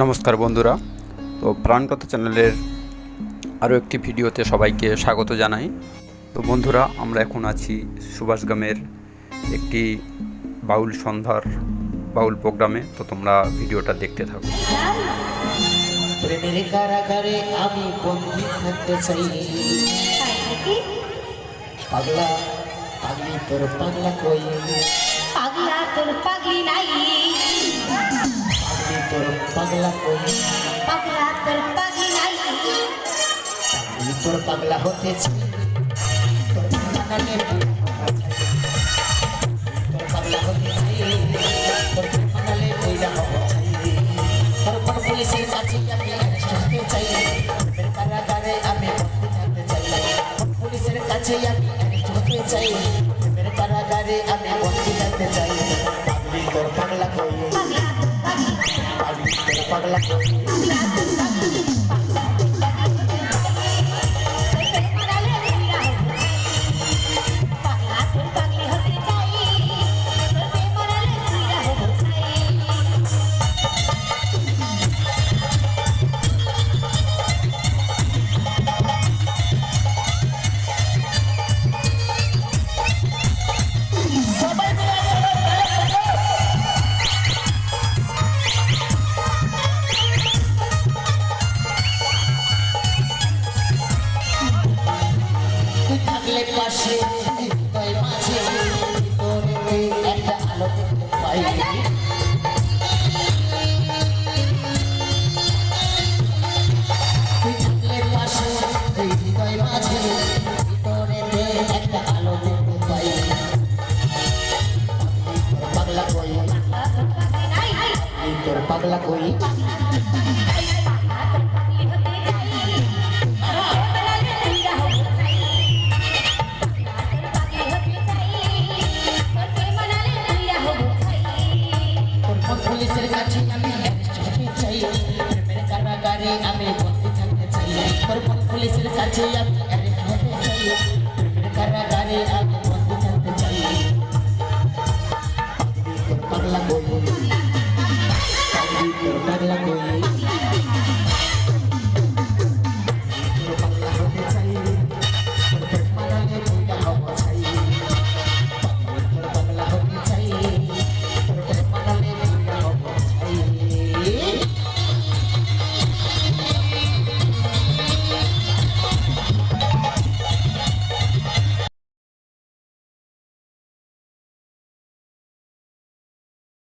নমস্কার বন্ধুরা। তো প্রাণকথা চ্যানেলের আরও একটি ভিডিওতে সবাইকে স্বাগত জানাই। তো বন্ধুরা আমরা এখন আছি সুভাষগ্রামের একটি বাউল সন্ধ্যার বাউল প্রোগ্রামে। তো তোমরা ভিডিওটা দেখতে থাকো। প্রেমের কারাগারে আমি বন্দি থাকতে চাই। পাগলা পাগলি তোর পাগলা কই? পাগলা তোর পাগলি নাই। পাগলি তোর কই পাগলা তোর পাগলি নাই পাগলি তোর পাগলা হতে চাই। তোর পাগলাকে তোর পাগলা হতে চাই। তোর পাগলে কইরা হব চাই। তোর কোন পুলিশের কাছে আমি হতে চাই। প্রেমের কারাগারে আমি থাকতে চাই। পুলিশের কাছে আমি হতে চাই। প্রেমের কারাগারে আমি বন্দি থাকতে চাই। পাগলি তোর পাগলি তোর পাগলা কই তোর থাকলে পাশে হৃদয় মাঝে ভিতরে একটা আলো পাই। তুই থাকলে পাশে হৃদয় মাঝে ভিতরে একটা আলো দেখতে পাই। পাগলা কই? তোর পাগলা কই? কাছে আমি arrest হতে চাই প্রেমের কারাগারে আমি বন্দি থাকতে চাই পুলিশের কাছে আমি arrest হতে চাই